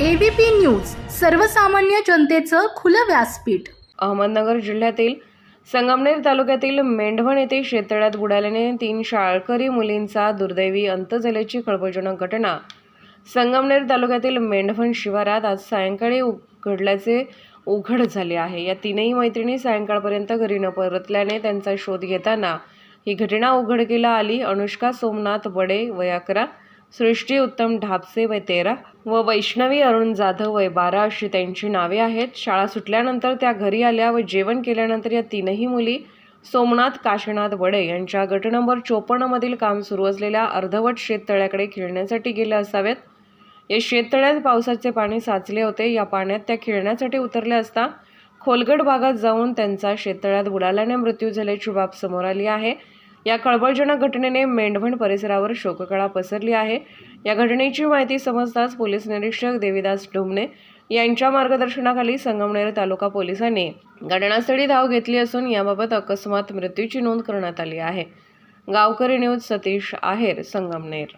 ABP news सर्वसामान्य जनतेचं खुलं व्यासपीठ. अहमदनगर जिल्ह्यातील संगमनेर तालुक्यातील मेंढवण येथे शेततळ्यात बुडाल्याने तीन शाळकरी मुलींचा दुर्दैवी अंत झाल्याची खळबळजनक घटना. संगमनेर तालुक्यातील मेंढवण शिवारात आज सायंकाळी घडल्याचे उघड झाले आहे. या तीनही मैत्रिणी सायंकाळपर्यंत घरी न परतल्याने त्यांचा शोध घेताना ही घटना उघडकीला आली. अनुष्का सोमनाथ बडे वयाकरा अकरा सृष्टी उत्तम ढापसे वय तेरा व वैष्णवी अरुण जाधव वय बारा अशी त्यांची नावे आहेत. शाळा सुटल्यानंतर त्या घरी आल्या व जेवण केल्यानंतर या तीनही मुली सोमनाथ काशीनाथ वडे यांच्या गट नंबर चोपन्नमधील काम सुरू असलेल्या अर्धवट शेततळ्याकडे खेळण्यासाठी गेल्या असावेत. या शेततळ्यात पावसाचे पाणी साचले होते. या पाण्यात त्या खेळण्यासाठी उतरल्या असता खोलगट भागात जाऊन त्यांचा शेततळ्यात बुडाल्याने मृत्यू झाल्याची बाब समोर आली आहे. या कळबळजनक घटनेने मेंढवण परिसरावर शोककळा पसरली आहे. या घटनेची माहिती समजताच पोलीस निरीक्षक देवीदास ढुमणे यांच्या मार्गदर्शनाखाली संगमनेर तालुका पोलिसांनी घटनास्थळी धाव घेतली असून याबाबत अकस्मात मृत्यूची नोंद करण्यात आली आहे. गावकरी न्यूज सतीश आहेर संगमनेर.